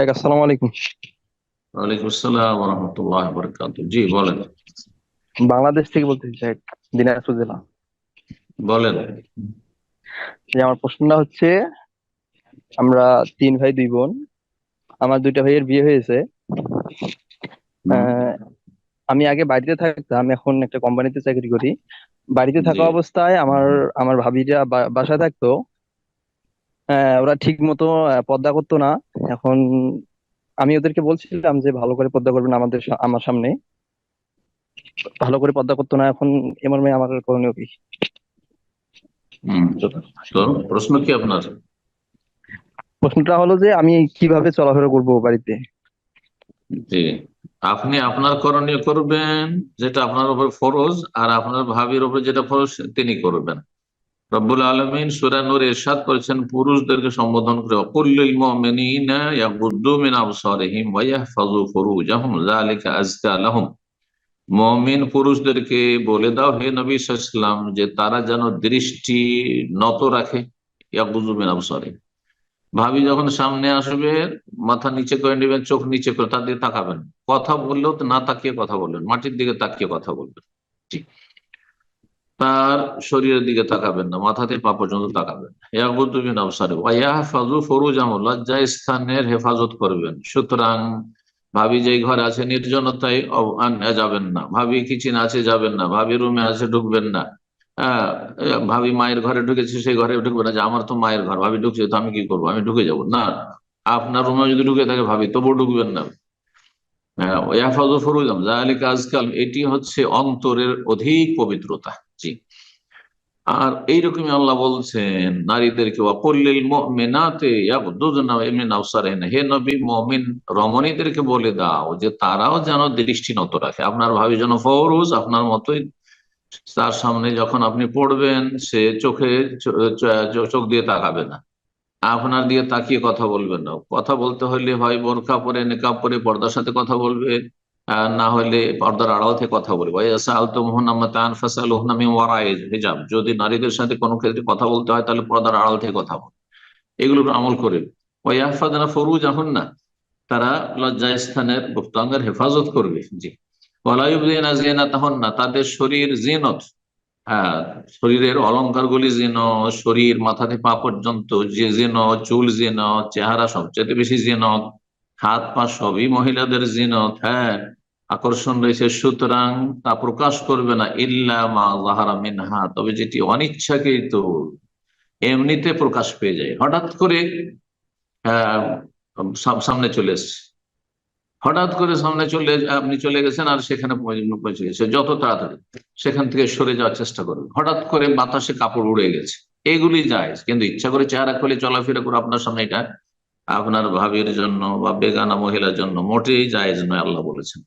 হ্যাঁ আসসালামু আলাইকুম। ওয়ালাইকুম আসসালাম রহমতুল্লাহ বরকাত জি বলেন। বাংলাদেশ থেকে বলতেছি সাহেব দিনাজপুর জেলা। বলেন। যে আমার প্রশ্নটা হচ্ছে আমরা তিন ভাই দুই বোন আমার দুইটা ভাইয়ের বিয়ে হয়েছে। আমি আগে বাড়িতে থাকতাম এখন একটা কোম্পানিতে চাকরি করি। বাড়িতে থাকা অবস্থায় আমার আমার ভাবিরা বা- বাসায় থাকতো। ওরা ঠিক মতো পর্দা করতো না। এখন আমি ওদেরকে বলছিলাম যে ভালো করে পর্দা করবেন আমাদের আমার সামনে। ভালো করে পর্দা করতো না এখন এমন মেয়ে আমার করণীয় কি? প্রশ্ন কি আপনার? প্রশ্নটা হলো যে আমি কীভাবে চলাফেরা করব বাড়িতে? জি। আপনি আপনার করণীয় করবেন যেটা আপনার উপর ফরজ আর আপনার ভাবির উপর যেটা ফরজ তিনি করবেন। রব্বুল আলমিন সুরা নূর ইরশাদ করেছেন, পুরুষদেরকে সম্বোধন করে, অকুল্লিল মুমিনিনা ইয়াগুদ্দু মিন আবসারিহিম ওয়া ইয়াহফাযু ফুরুজাহুম, যালিকা লাহুম। মমিন পুরুষদেরকে বলে দাও, হে নবী যে তারা যেন দৃষ্টি নত রাখে, ইয়াগুদ্দু মিন আবসারিহিম। ভাবি যখন সামনে আসবে, মাথা নিচে করে নেবেন, চোখ নিচে করে, তার দিকে তাকাবেন। কথা বললেও না তাকিয়ে কথা বলবেন মাটির দিকে তাকিয়ে কথা বলবেন। জি। তার শরীরের দিকে তাকাবেন না মাথা থেকে পা পর্যন্ত তাকাবেন। ইয়াগুদ্দুবিন আবসারে ওয়াইয়াহফাজু ফরুজাহুম লজ্জা স্থানের হেফাজত করবেন। সুতরাং ভাবি যে ঘরে আছে নির্জনতায় যাবেন না। ভাবি কিচেন আছে যাবেন না। ভাবি রুমে আছে ঢুকবেন না। হ্যাঁ, ভাবি মায়ের ঘরে ঢুকেছে সেই ঘরে ঢুকবে না যে আমার তো মায়ের ঘর। ভাবি ঢুকছে তো আমি কি করব? আমি ঢুকে যাব। না আপনার রুমে যদি ঢুকে থাকে ভাবি তবুও ঢুকবেন না। হ্যাঁ, ইয়াহফাজু ফুরুজাম যালিকা আজকাল এটি হচ্ছে অন্তরের অধিক পবিত্রতা। জি। আর এইরকমই আল্লাহ বলছেন, নারীদেরকে মিন আবসারিহিন। হে নবী, মুমিন রমণীদেরকে বলে দাও যে তারাও যেন দৃষ্টি নত রাখে। আপনার ভাবি যেন ফরুজ, আপনার মতোই তার সামনে যখন আপনি পড়বেন, সে চোখে চোখ দিয়ে তাকাবে না। আপনার দিয়ে তাকিয়ে কথা বলবেন না। কথা বলতে হলে হয় বোরখা পরে নেকাব পরে, পর্দার সাথে কথা বলবে। না হলে পর্দার আড়াল থেকে কথা বলবে। হিজাব। যদি নারীদের সাথে কোনো ক্ষেত্রে কথা বলতে হয়, তাহলে পর্দার আড়াল থেকে কথা বল। এগুলোর আমল করে ওয়াহফাদানা ফরুজ এখন না তারা লজ্জা স্থানের গুপ্তাঙ্গের হেফাজত করবে। জি। ওয়ালাইবদিনা জিনা তখন না তাদের শরীর জিনত। হ্যাঁ শরীরের অলঙ্কার গুলি যেন শরীর মাথা থেকে পা পর্যন্ত যে যেন চুল যেন চেহারা সবচেয়ে বেশি যেন হাত পা সবই মহিলাদের জিনত হ্যাঁ আকর্ষণ রয়েছে, সুতরাং তা প্রকাশ করবে না ইল্লা মা মিনহা, তবে যেটি অনিচ্ছাকৃত এমনিতে প্রকাশ পেয়ে যায়। হঠাৎ করে সামনে চলে এসছে। হঠাৎ করে সামনে চলে, আপনি চলে গেছেন আর সেখানে পৌঁছে গেছে। যত তাড়াতাড়ি সেখান থেকে সরে যাওয়ার চেষ্টা করবেন হঠাৎ করে বাতাসে কাপড় উড়ে গেছে। এগুলি যায়, কিন্তু ইচ্ছা করে চেহারা খুলে চলাফেরা করে আপনার সামনে এটা। আপনার ভাবির জন্য বা বেগানা মহিলার জন্য মোটেই জায়েজ নয়, আল্লাহ বলেছেন।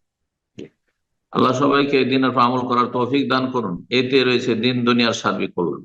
আল্লাহ সবাইকে দিনের আমল করার তৌফিক দান করুন। এতে রয়েছে দিন দুনিয়ার সার্বিক কল্যাণ।